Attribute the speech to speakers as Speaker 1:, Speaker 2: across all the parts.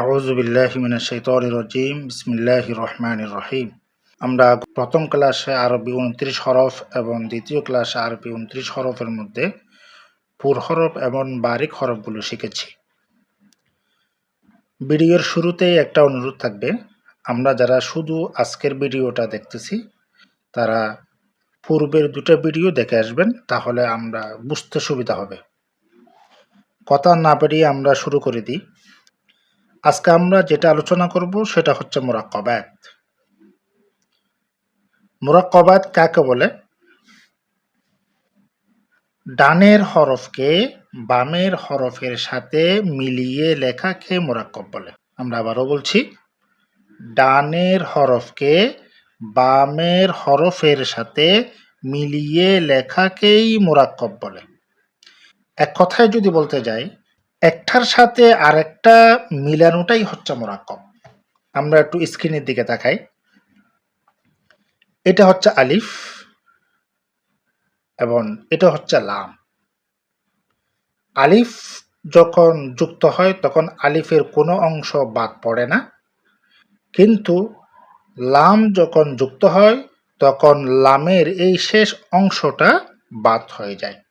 Speaker 1: আউযু বিল্লাহি মিনাশ শাইতানির রাজিম, বিসমিল্লাহির রহমানির রহিম। আমরা প্রথম ক্লাসে আরবি উনত্রিশ হরফ এবং দ্বিতীয় ক্লাসে আরবি উনত্রিশ হরফের মধ্যে পুর হরফ এবং বারিক হরফগুলো শিখেছি। ভিডিওর শুরুতেই একটা অনুরোধ থাকবে, আমরা যারা শুধু আজকের ভিডিওটা দেখতেছি, তারা পূর্বের দুটো ভিডিও দেখে আসবেন, তাহলে আমরা বুঝতে সুবিধা হবে। কথা না পেরিয়ে আমরা শুরু করে দিই। আজকে আমরা যেটা আলোচনা করব সেটা হচ্ছে মোরাক্কবাত মোরাক্কবাত কাকে বলে? ডানের হরফকে বামের হরফের সাথে মিলিয়ে লেখাকে মোরাক্কব বলে। আমরা আবারও বলছি, ডানের হরফকে বামের হরফের সাথে মিলিয়ে লেখাকেই মোরাক্কব বলে। এক কথায় যদি বলতে যাই একটার সাথে আরেকটা মিলানোটাই হচ্ছে মোরাক্কব আমরা একটু স্ক্রিনের দিকে তাকাই। এটা হচ্ছে আলিফ এবং এটা হচ্ছে লাম। আলিফ যখন যুক্ত হয় তখন আলিফের কোনো অংশ বাদ পড়ে না। কিন্তু লাম যখন যুক্ত হয় তখন লামের এই শেষ অংশটা বাদ হয়ে যায়।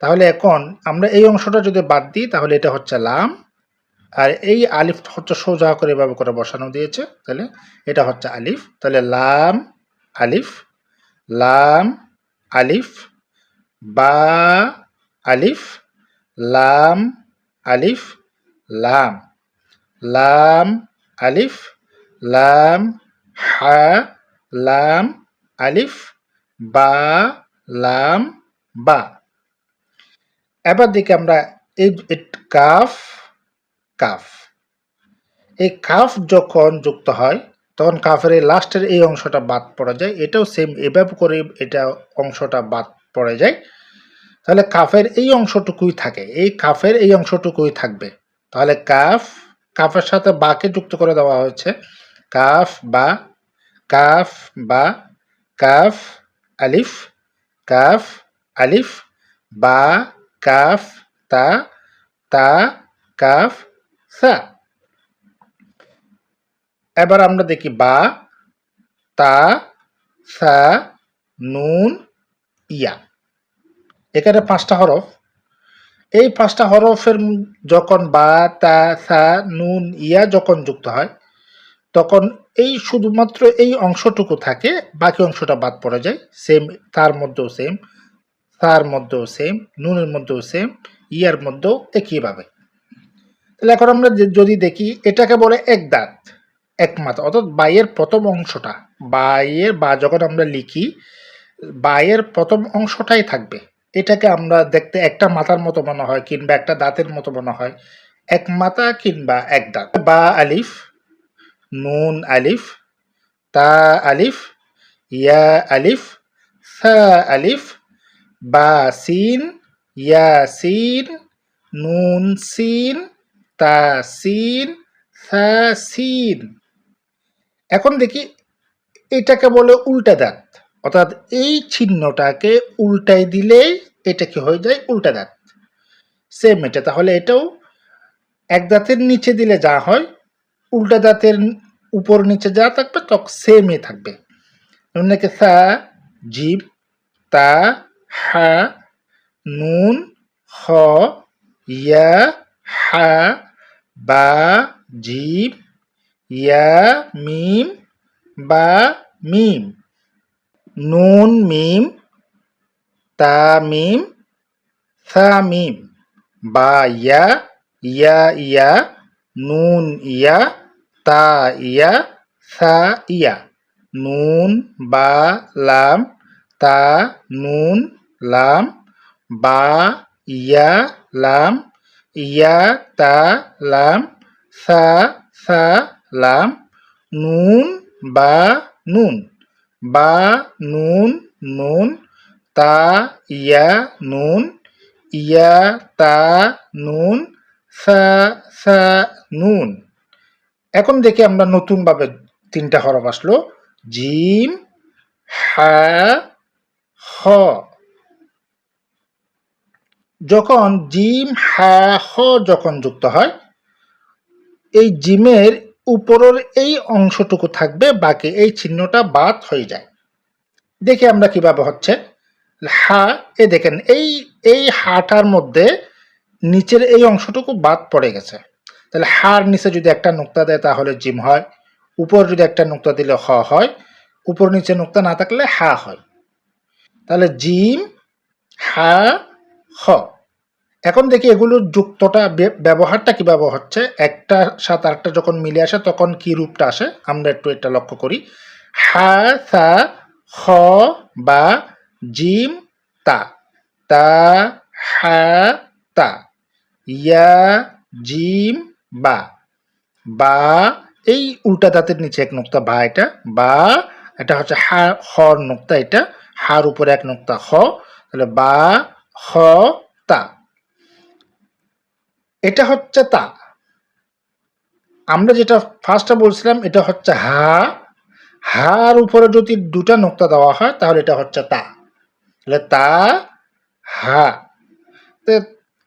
Speaker 1: তাহলে এখন আমরা এই অংশটা যদি বাদ দিই, তাহলে এটা হচ্ছে লাম। আর এই আলিফ হচ্ছে সোজা করে এভাবে করে বসানো দিয়েছে, তাহলে এটা হচ্ছে আলিফ। তাহলে লাম, আলিফ লাম, আলিফ, বা, আলিফ, লাম আলিফ, লাম। লাম, আলিফ, লাম, হা, লাম, আলিফ, বা, লাম, বা। এবার দেখি আমরা এই কাফ কাফ। এই কাফ যখন যুক্ত হয়, তখন কাফের এই লাস্টের এই অংশটা বাদ পড়ে যায়। এটাও সেম এভাবে করে এটা অংশটা বাদ পড়ে যায়। তাহলে কাফের এই অংশটুকুই থাকে। এই কাফের এই অংশটুকুই থাকবে। তাহলে কাফ, কাফের সাথে বাকে যুক্ত করে দেওয়া হয়েছে। কাফ বা কাফ বা, কাফ, আলিফ কাফ, আলিফ, বা কাফ, তা তা, কাফ, সা। এবার আমরা দেখি বা, তা, সা, নুন, ইয়া। এখানে পাঁচটা হরফ। এই পাঁচটা হরফের যখন বা, তা, সা, নুন, ইয়া যখন যুক্ত হয়, তখন এই শুধুমাত্র এই অংশটুকু থাকে, বাকি অংশটা বাদ পড়ে যায় সেম তার মধ্যেও সেম তার মধ্যেও সেম নুনের মধ্যেও সেম ইয়ার মধ্যেও একইভাবে। তাহলে এখন আমরা যদি দেখি, এটাকে বলে এক দাঁত, এক মাথা। অর্থাৎ বাইয়ের প্রথম অংশটা, বাইয়ের বা যখন আমরা লিখি, বাইয়ের প্রথম অংশটাই থাকবে। এটাকে আমরা দেখতে একটা মাথার মতো মনে হয়, কিংবা একটা দাঁতের মতো মনে হয়, এক মাথা কিংবা এক দাঁত। বা আলিফ, নুন আলিফ, তা আলিফ, ইয়া আলিফ, সা আলিফ বা সিন ইয়া সিন নুন সিন তা সিন সা সিন এখন দেখি এটাকে বলে উল্টা দাঁত। অর্থাৎ এই চিহ্নটাকে উল্টাই দিলেই এটা কি হয়ে যায়? উল্টা দাঁত। সেম এটা তাহলে এটাও এক দাঁতের নিচে দিলে যা হয়, উল্টা দাঁতের উপর নিচে যা থাকবে তখন সেমই থাকবে। নাকি সা, জিব, তা হা, নুন, হ ইয়া হা, বা, জিব ইয়া মিম, বা, মিম। নুন, মিম, তা, মিম সা মিম। বা ইয়া ইয়া ইয়া নুন ইয়া তা ইয়া সা ইয়া নুন, বা, লাম, তা, নুন লাম, বা, ইয়া, লাম, ইয়া, তা, লাম, সা সা, লাম, নুন, বা নুন বা, নুন নুন, তা, ইয়া, নুন, ইয়া, তা, নুন, সা সা, নুন। এখন দেখি আমরা নতুনভাবে তিনটা হরফ আসলো। জিম, হা, হ। যখন জিম হা হ যখন যুক্ত হয়, এই জিমের উপরের এই অংশটুকু থাকবে, বাকি এই চিহ্নটা বাদ হয়ে যায়। দেখি আমরা কীভাবে হচ্ছে। হা, এ দেখেন, এই এই হাটার মধ্যে নিচের এই অংশটুকু বাদ পড়ে গেছে। তাহলে হার নিচে যদি একটা নোক্তা দেয়, তাহলে জিম হয়। উপর যদি একটা নোক্তা দিলে হ হয়। উপর নিচে নোক্তা না থাকলে হা হয়। তাহলে জিম, হা হ। এখন দেখি এগুলোর যুক্তটা ব্যবহারটা কীভাবে হচ্ছে। একটা সাথে আরেকটা যখন মিলে আসে, তখন কি রূপটা আসে? আমরা একটু এটা লক্ষ্য করি। হা, সা, হ, বা, জিম, তা। তা, হা, তা। ইয়া, জিম, বা। বা, এই উল্টা দাঁতের নিচে এক নোক্তা বা এটা। বা, এটা হচ্ছে হা, হর নোক্তা এটা। হার উপরে এক নোক্তা হ। তাহলে বা হ, তা। এটা হচ্ছে তা। আমরা যেটা ফার্স্টটা বলছিলাম, এটা হচ্ছে হা। হার উপরে যদি দুটা নোক্তা দেওয়া হয়, তাহলে এটা হচ্ছে তা। তাহলে তা, হা।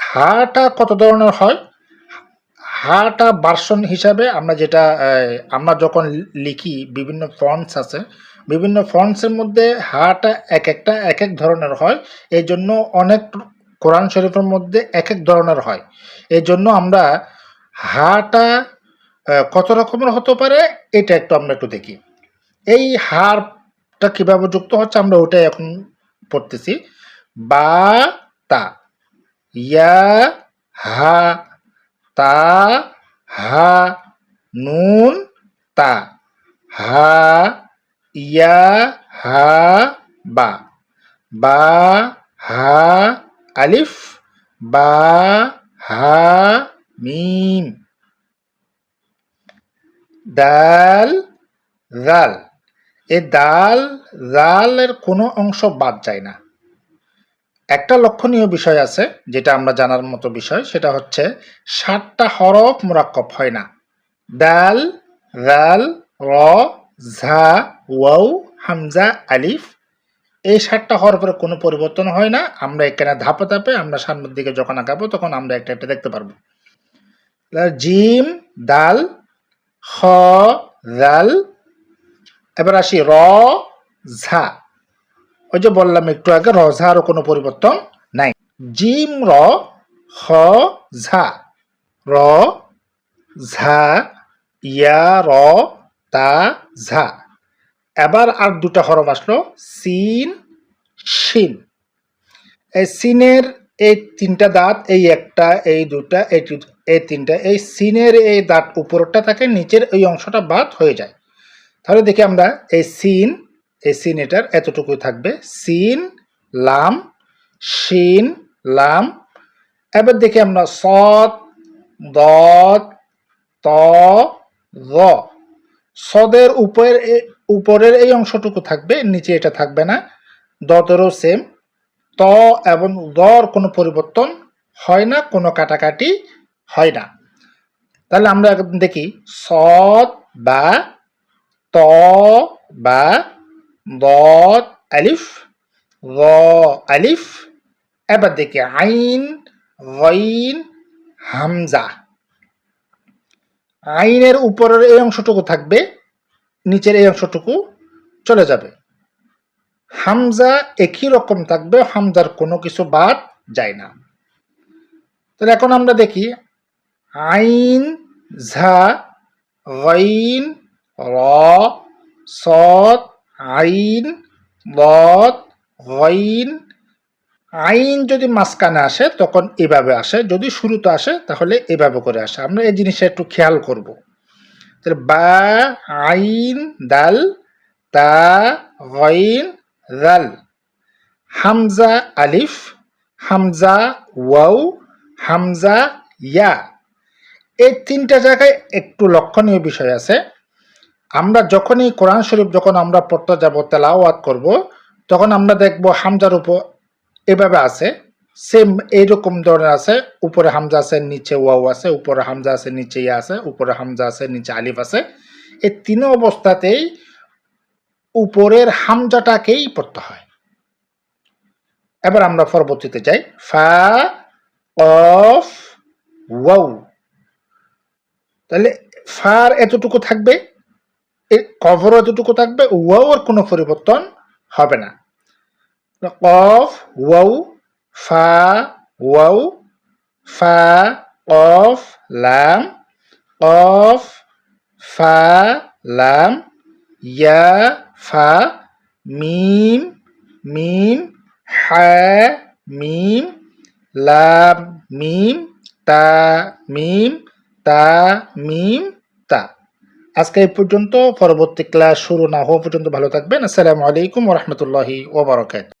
Speaker 1: হাটা কত ধরনের হয়? হাটা ভার্সন হিসাবে আমরা যেটা আমরা যখন লিখি, বিভিন্ন ফন্টস আছে, বিভিন্ন ফন্টসের মধ্যে হাটা এক একটা, এক এক ধরনের হয়। এই জন্য অনেক কোরআন শরীফের মধ্যে এক এক ধরনের হয়। এই জন্য আমরা হাটা কত রকমের হতে পারে, এটা একটু আমরা একটু দেখি। এই হারটা কীভাবে যুক্ত হচ্ছে, আমরা ওটাই এখন পড়তেছি। বা, তা, ইয়া, হা তা, হা, নুন, তা। হা, ইয়া, হা, বা। বা, হা, আলিফ। বা, হা, মিম। দাল জাল এ দাল জালের কোনো অংশ বাদ যায় না। একটা লক্ষণীয় বিষয় আছে, যেটা আমরা জানার মতো বিষয়, সেটা হচ্ছে সাতটা হরফ মোরাক্কব হয় না। দাল, রাল, র, ঝা ওয়াউ হামজা, আলিফ, এই সাতটা হরফের কোনো পরিবর্তন হয় না। আমরা এখানে ধাপে ধাপে আমরা সামনের দিকে যখন আঁকাবো তখন আমরা একটা একটা দেখতে পারব। জিম, দাল, খ জাল এবার আসি র, ঝা। ওই যে বললাম একটু আগে রঝারও কোনো পরিবর্তন নাই। জিম র, হ, ঝা। র, ঝা, ইয়া, র, তা, ঝা। এবার আর দুটা হরফ আসলো, সিন, শিন। এই সিনের এই তিনটা দাঁত, এই একটা, এই দুটা, এই এই তিনটা, এই সিনের এই দাঁত উপরটা থাকে, নিচের এই অংশটা বাদ হয়ে যায়। তাহলে দেখি আমরা, এই সিন এই সিন এটার এতটুকুই থাকবে। সিন, লাম, শিন, লাম। এবার দেখি আমরা সদ দদ ত সদের উপরের উপরের এই অংশটুকু থাকবে, নিচে এটা থাকবে না। দদেরও সেম ত এবং দর কোনো পরিবর্তন হয় না, কোনো কাটাকাটি হয় না। তাহলে আমরা দেখি সদ বা ত বা দদ আলিফ র আলিফ এবার দেখি আইন গইন হামজা আইনের উপরের এই অংশটুকু থাকবে, নিচের এই অংশটুকু চলে যাবে। হামজা একই রকম থাকবে, হামজার কোনো কিছু বাদ যায় না। তাহলে এখন আমরা দেখি, আইন, ঝা, গইন, র সদ আইন, লদ গইন আইন যদি মাঝখানে আসে, তখন এভাবে আসে। যদি শুরুতে আসে, তাহলে এভাবে করে আসে। আমরা এই জিনিসটা একটু খেয়াল করব। তাহলে বা, আইন, দাল, তা গইন দাল হামজা, আলিফ, হামজা ওয়াউ হামজা, ইয়া। এই তিনটা জায়গায় একটু লক্ষণীয় বিষয় আছে। আমরা যখনই কোরআন শরীফ যখন আমরা পড়তে যাব, তেলাওয়াত করব, তখন আমরা দেখব হামজার উপর এভাবে আছে সেম এইরকম ধরনের আছে, উপরে হামজা আছে, নিচে ওয়াও আছে, উপরে হামজা আছে, নিচে ইয়া আছে, উপরে হামজা আছে, নিচে আলিফ আছে। এই তিন অবস্থাতেই উপরের হামজাটাকেই পড়তে হয়। এবার আমরা পরবর্তীতে যাই। ফা অফ ওয়াও। তাহলে ফার এতটুকু থাকবে? কভারও এতটুকু থাকবে ওয়াওর কোনো পরিবর্তন হবে না। কফ, ওয়াও, ফা ওয়াও, ফা, কফ, লাম, কফ, ফা, লাম, ইয়া, ফা, মিম মিম, হা, মিম, লাম, মিম, তা মিম তা মিম, তা। আজকে এই পর্যন্ত, পরবর্তী ক্লাস শুরু না হওয়া পর্যন্ত ভালো থাকবেন। আসসালামু আলাইকুম রহমতুল্লাহি ওবরাকাত